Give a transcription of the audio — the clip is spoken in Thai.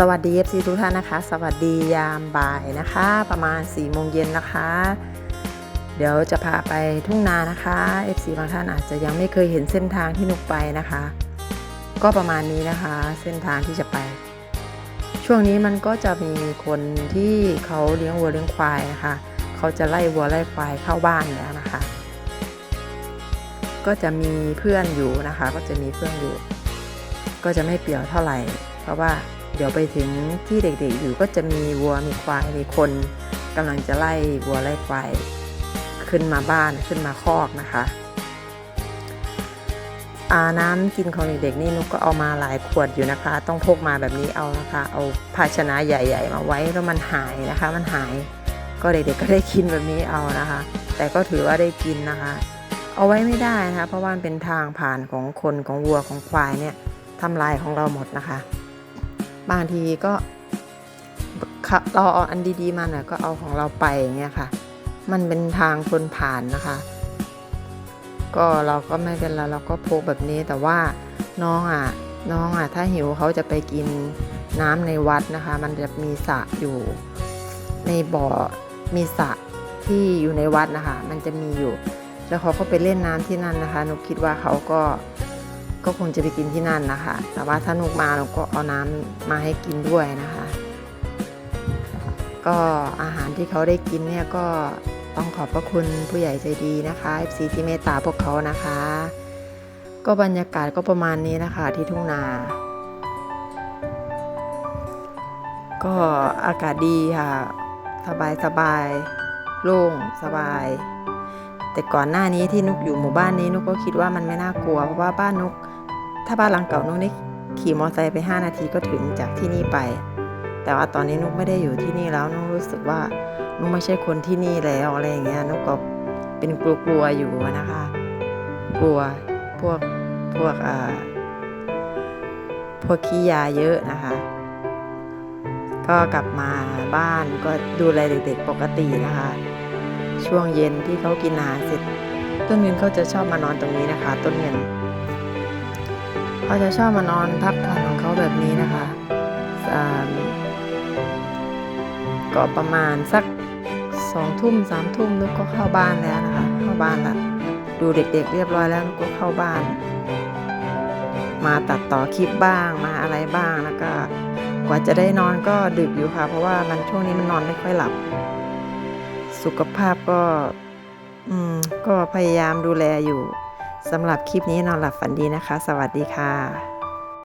สวัสดี FC ทุกท่านนะคะ สวัสดียามบ่ายนะคะ ประมาณ4โมงเย็นนะคะ เดี๋ยวจะพาไปทุ่งนานะคะ FC บางท่านอาจจะยังไม่เคยเห็นเส้นทางที่นุกไปนะคะ ก็ประมาณนี้นะคะ เส้นทางที่จะไป ช่วงนี้มันก็จะมีคนที่เขาเลี้ยงวัวเลี้ยงควายนะคะ เขาจะไล่วัวไล่ควายเข้าบ้านแล้วนะคะ ก็จะมีเพื่อนอยู่นะคะ ก็จะมีเพื่อนอยู่ ก็จะไม่เปลี่ยวเท่าไหร่ เพราะว่า เดี๋ยวไปถึงที่เด็กๆอยู่ก็จะมีวัวมีควายมีคนกำลังจะไล่วัวไล่ควายขึ้นมาบ้านขึ้นมาคอกนะคะอาน้ำกินของเด็กๆนี่นุกก็เอามาหลายขวดอยู่นะคะ ต้องพกมาแบบนี้เอานะคะ เอาภาชนะใหญ่ ๆ มาไว้แล้วมันหายนะคะ มันหายก็เด็กๆก็ได้กินแบบนี้เอานะคะ แต่ก็ถือว่าได้กินนะคะ เอาไว้ไม่ได้นะคะ เพราะว่าเป็นทางผ่านของคนของวัวของควายเนี่ยทำลายของเราหมดนะคะ บางทีก็เราเอาอันดีๆมาหน่อยก็เอาของเราไปอย่างเงี้ยค่ะ มันเป็นทางคนผ่านนะคะ ก็เราก็ไม่เป็นไรเราก็พกแบบนี้แต่ว่าน้องอะน้องอะถ้าหิวเขาจะไปกินน้ำในวัดนะคะ มันจะมีสระอยู่ในบ่อมีสระที่อยู่ในวัดนะคะ มันจะมีอยู่ แล้วเขาก็ไปเล่นน้ำที่นั่นนะคะนุกคิดว่าเขาก็ ก็คงจะไปกินที่นั่นนะคะ แต่ว่าถ้านุกมาเราก็เอาน้ำมาให้กินด้วยนะคะ ก็อาหารที่เขาได้กินเนี่ยก็ต้องขอบพระคุณผู้ใหญ่ใจดีนะคะ FC ที่เมตตาพวกเขานะคะ ก็บรรยากาศก็ประมาณนี้นะคะที่ทุ่งนา ก็อากาศดีค่ะ สบายสบายโล่งสบาย แต่ก่อนหน้านี้ที่นุกอยู่หมู่บ้านนี้นุกก็คิดว่ามันไม่น่ากลัวเพราะว่าบ้านนุก ถ้าบ้านหลังเก่านุกนี่ขี่มอเตอร์ไซค์ไป 5 นาทีก็ถึงจากที่นี่ไป แต่ว่าตอนนี้นุกไม่ได้อยู่ที่นี่แล้วนุกรู้สึกว่านุกไม่ใช่คนที่นี่แล้วอะไรอย่างเงี้ยนุกก็เป็นกลัวๆอยู่นะคะ กลัวพวกพวกอ่าพวกขี้ยาเยอะนะคะ ก็กลับมาบ้านก็ดูแลเด็กๆปกตินะคะ ช่วงเย็นที่เขากินอาหารเสร็จ ต้นเงินเขาจะชอบมานอนตรงนี้นะคะ ต้นเงินเขาจะชอบมานอนพักผ่อนของเขาแบบนี้นะคะก็ประมาณสักสองทุ่มสามทุ่มนุกก็เข้าบ้านแล้วนะคะ เข้าบ้านละดูเด็กๆเรียบร้อยแล้วนุกก็เข้าบ้าน มาตัดต่อคลิปบ้างมาอะไรบ้างแล้วก็กว่าจะได้นอนก็ดึกอยู่ค่ะ เพราะว่ามันช่วงนี้มันนอนไม่ค่อยหลับ สุขภาพก็อืมก็พยายามดูแลอยู่สำหรับคลิปนี้นอนหลับฝันดีนะคะ สวัสดีค่ะ